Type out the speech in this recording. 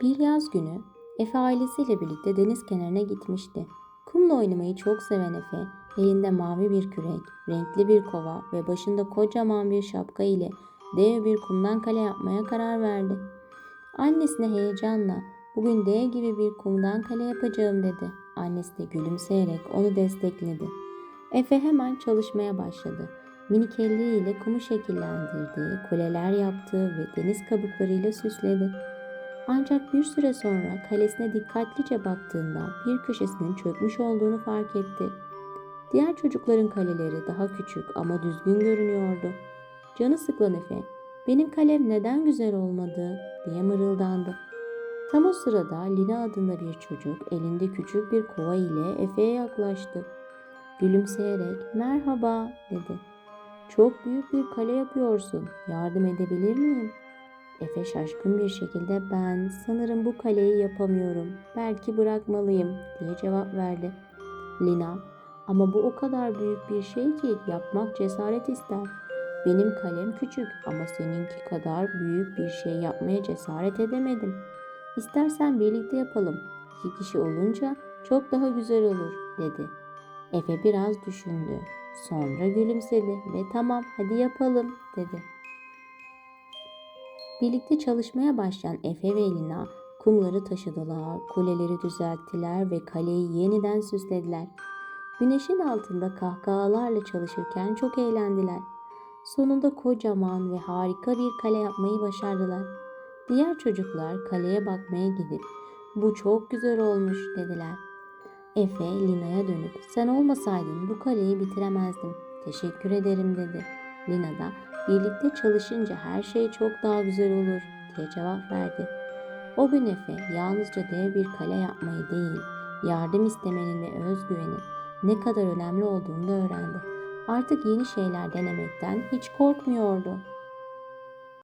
Bir yaz günü Efe ailesiyle birlikte deniz kenarına gitmişti. Kumla oynamayı çok seven Efe, elinde mavi bir kürek, renkli bir kova ve başında kocaman bir şapka ile dev bir kumdan kale yapmaya karar verdi. Annesine heyecanla bugün dev gibi bir kumdan kale yapacağım dedi. Annesi de gülümseyerek onu destekledi. Efe hemen çalışmaya başladı. Minik elleriyle kumu şekillendirdi, kuleler yaptı ve deniz kabuklarıyla süsledi. Ancak bir süre sonra kalesine dikkatlice baktığında bir köşesinin çökmüş olduğunu fark etti. Diğer çocukların kaleleri daha küçük ama düzgün görünüyordu. Canı sıkılan Efe, benim kalem neden güzel olmadı diye mırıldandı. Tam o sırada Lina adında bir çocuk elinde küçük bir kova ile Efe'ye yaklaştı. Gülümseyerek merhaba dedi. Çok büyük bir kale yapıyorsun. Yardım edebilir miyim? Efe şaşkın bir şekilde ben sanırım bu kaleyi yapamıyorum. Belki bırakmalıyım diye cevap verdi. Lina ama bu o kadar büyük bir şey ki yapmak cesaret ister. Benim kalem küçük ama seninki kadar büyük bir şey yapmaya cesaret edemedim. İstersen birlikte yapalım. İki kişi olunca çok daha güzel olur dedi. Efe biraz düşündü. Sonra gülümsedi ve tamam hadi yapalım dedi. Birlikte çalışmaya başlayan Efe ve Lina kumları taşıdılar, kuleleri düzelttiler ve kaleyi yeniden süslediler. Güneşin altında kahkahalarla çalışırken çok eğlendiler. Sonunda kocaman ve harika bir kale yapmayı başardılar. Diğer çocuklar kaleye bakmaya gidip bu çok güzel olmuş dediler. Efe Lina'ya dönüp sen olmasaydın bu kaleyi bitiremezdim. Teşekkür ederim dedi. Lina da birlikte çalışınca her şey çok daha güzel olur diye cevap verdi. O gün Efe yalnızca dev bir kale yapmayı değil, yardım istemenin ve özgüvenin ne kadar önemli olduğunu da öğrendi. Artık yeni şeyler denemekten hiç korkmuyordu.